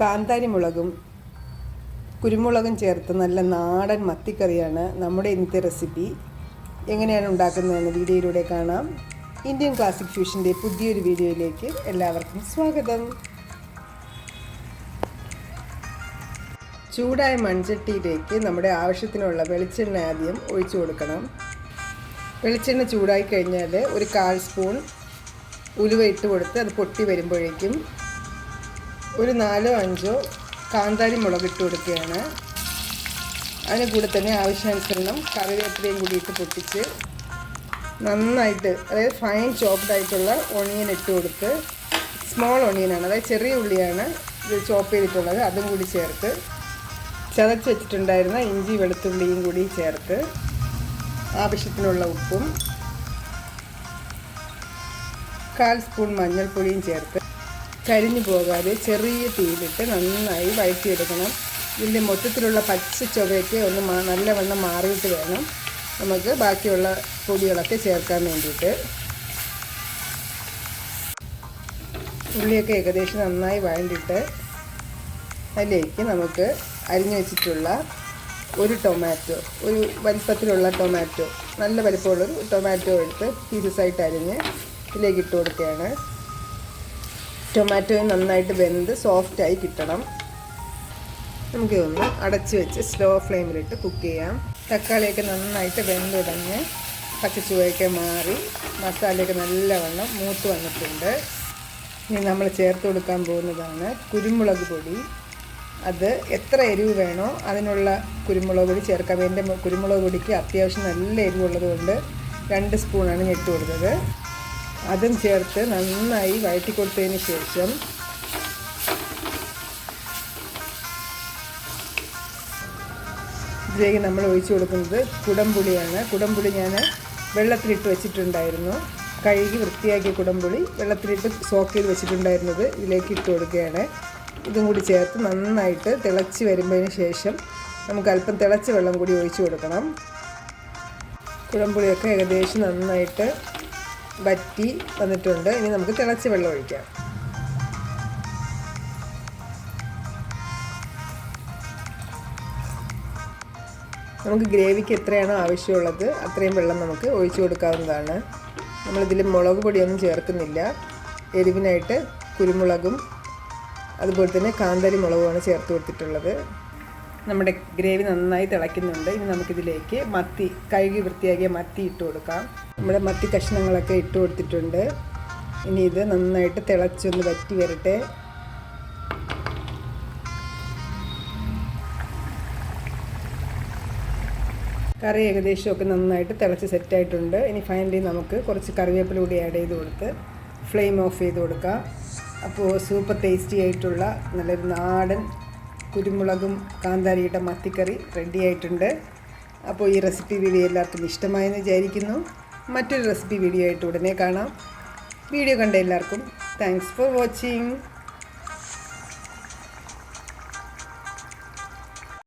കാന്താരി മുളകും കുരുമുളകും ചേർത്ത് നല്ല നാടൻ മത്തിക്കറിയാണ് നമ്മുടെ ഇന്നത്തെ റെസിപ്പി. എങ്ങനെയാണ് ഉണ്ടാക്കുന്നതെന്ന് വീഡിയോയിലൂടെ കാണാം. ഇന്ത്യൻ ക്ലാസിക് ഫ്യൂഷന്റെ പുതിയൊരു വീഡിയോയിലേക്ക് എല്ലാവർക്കും സ്വാഗതം. ചൂടായ മൺചട്ടിയിലേക്ക് നമ്മുടെ ആവശ്യത്തിനുള്ള വെളിച്ചെണ്ണ ആദ്യം ഒഴിച്ചു കൊടുക്കണം. വെളിച്ചെണ്ണ ചൂടായി കഴിഞ്ഞാൽ ഒരു കാൽ സ്പൂൺ ഉലുവ ഇട്ട് കൊടുത്ത് അത് പൊട്ടി വരുമ്പോഴേക്കും ഒരു നാലോ അഞ്ചോ കാന്താരി മുളക് ഇട്ട് കൊടുക്കുകയാണ്. അതിന് കൂടെ തന്നെ ആവശ്യാനുസരണം കറിവേപ്പിലയും കൂടി ഇട്ട് പൊട്ടിച്ച് നന്നായിട്ട് അതായത് ഫൈൻ ചോപ്ഡ് ആയിട്ടുള്ള ഒണിയൻ ഇട്ട് കൊടുത്ത് സ്മോൾ ഒണിയനാണ് അതായത് ചെറിയ ഉള്ളിയാണ് ഇത് ചോപ്പ് ചെയ്തിട്ടുള്ളത് അതും കൂടി ചേർത്ത് ചതച്ച് വെച്ചിട്ടുണ്ടായിരുന്ന ഇഞ്ചി വെളുത്തുള്ളിയും കൂടി ചേർത്ത് ആവശ്യത്തിനുള്ള ഉപ്പും കാൽ സ്പൂൺ മഞ്ഞൾപ്പൊടിയും ചേർത്ത് കരിഞ്ഞു പോകാതെ ചെറിയ തീയിലിട്ട് നന്നായി വഴറ്റിയെടുക്കണം. ഇതിന്റെ മൊത്തത്തിലുള്ള പച്ച ചുവയൊക്കെ ഒന്ന് നല്ലവണ്ണം മാറിയിട്ട് വേണം. നമുക്ക് ബാക്കിയുള്ള പൊടികളൊക്കെ ചേർക്കാൻ വേണ്ടിയിട്ട്. ഉള്ളിയൊക്കെ ഏകദേശം നന്നായി വഴണ്ടിട്ട് അതിലേക്ക് നമുക്ക് അരിഞ്ഞു വെച്ചിട്ടുള്ള ഒരു ടൊമാറ്റോ ഒരു വലിപ്പത്തിലുള്ള ടൊമാറ്റോ നല്ല വലിപ്പമുള്ളൊരു ടൊമാറ്റോ എടുത്ത് പീസസായിട്ട് അരിഞ്ഞ് ഇതിലേക്ക് ഇട്ട് കൊടുക്കുകയാണ്. ടൊമാറ്റോയും നന്നായിട്ട് വെന്ത് സോഫ്റ്റായി കിട്ടണം. നമുക്ക് ഒന്ന് അടച്ച് വെച്ച് സ്ലോ ഫ്ലെയിമിലിട്ട് കുക്ക് ചെയ്യാം. തക്കാളിയൊക്കെ നന്നായിട്ട് വെന്തുടഞ്ഞ് പച്ചച്ചുവയൊക്കെ മാറി. മസാലയൊക്കെ നല്ലവണ്ണം മൂത്ത് വന്നിട്ടുണ്ട്. ഇനി നമ്മൾ ചേർത്ത് കൊടുക്കാൻ പോകുന്നതാണ് കുരുമുളക് പൊടി. അത് എത്ര എരിവ് വേണോ അതിനുള്ള കുരുമുളക് പൊടി ചേർക്കാം. എന്റെ കുരുമുളക് പൊടിക്ക് അത്യാവശ്യം നല്ല എരിവുള്ളത് കൊണ്ട് രണ്ട് സ്പൂണാണ് ഞാൻ ഇട്ട് കൊടുത്തത്. അതും ചേർത്ത് നന്നായി വഴറ്റി കൊടുത്തതിന് ശേഷം ഇതിലേക്ക് നമ്മൾ ഒഴിച്ചു കൊടുക്കുന്നത് കുടംപുളിയാണ്. കുടംപുളി ഞാൻ വെള്ളത്തിലിട്ട് വെച്ചിട്ടുണ്ടായിരുന്നു. കഴുകി വൃത്തിയാക്കിയ കുടംപുളി വെള്ളത്തിലിട്ട് സോക്ക് ചെയ്ത് വെച്ചിട്ടുണ്ടായിരുന്നത് ഇതിലേക്ക് ഇട്ട് കൊടുക്കുകയാണ്. ഇതും കൂടി ചേർത്ത് നന്നായിട്ട് തിളച്ച് വരുമ്പതിന് ശേഷം നമുക്ക് അല്പം തിളച്ച വെള്ളം കൂടി ഒഴിച്ചു കൊടുക്കണം. കുടംപുളിയൊക്കെ ഏകദേശം നന്നായിട്ട് വറ്റി വന്നിട്ടുണ്ട്. ഇനി നമുക്ക് തിളച്ച് വെള്ളം ഒഴിക്കാം. നമുക്ക് ഗ്രേവിക്ക് എത്രയാണോ ആവശ്യമുള്ളത് അത്രയും വെള്ളം നമുക്ക് ഒഴിച്ചു കൊടുക്കാവുന്നതാണ്. നമ്മളിതിൽ മുളക് പൊടിയൊന്നും ചേർക്കുന്നില്ല. എരിവിനായിട്ട് കുരുമുളകും അതുപോലെ തന്നെ കാന്താരി മുളകുമാണ് ചേർത്ത് കൊടുത്തിട്ടുള്ളത്. നമ്മുടെ ഗ്രേവി നന്നായി തിളയ്ക്കുന്നുണ്ട്. ഇനി നമുക്കിതിലേക്ക് മത്തി കഴുകി വൃത്തിയാക്കിയ മത്തി ഇട്ട് കൊടുക്കാം. നമ്മുടെ മത്തി കഷ്ണങ്ങളൊക്കെ ഇട്ട് കൊടുത്തിട്ടുണ്ട്. ഇനി ഇത് നന്നായിട്ട് തിളച്ചൊന്ന് വറ്റി വരട്ടെ. കറി ഏകദേശമൊക്കെ നന്നായിട്ട് തിളച്ച് സെറ്റായിട്ടുണ്ട്. ഇനി ഫൈനലി നമുക്ക് കുറച്ച് കറിവേപ്പില കൂടി ആഡ് ചെയ്ത് കൊടുത്ത് ഫ്ലെയിം ഓഫ് ചെയ്ത് കൊടുക്കാം. അപ്പോൾ സൂപ്പർ ടേസ്റ്റി ആയിട്ടുള്ള നല്ലൊരു നാടൻ കുരുമുളകും കാന്താരിയുടെ മത്തിക്കറി റെഡി ആയിട്ടുണ്ട് അപ്പോൾ ഈ റെസിപ്പി വീഡിയോ എല്ലാവർക്കും ഇഷ്ടമായെന്ന് വിചാരിക്കുന്നു. മറ്റൊരു റെസിപ്പി വീഡിയോ ആയിട്ട് ഉടനെ കാണാം. വീഡിയോ കണ്ട എല്ലാവർക്കും താങ്ക്സ് ഫോർ വാച്ചിങ്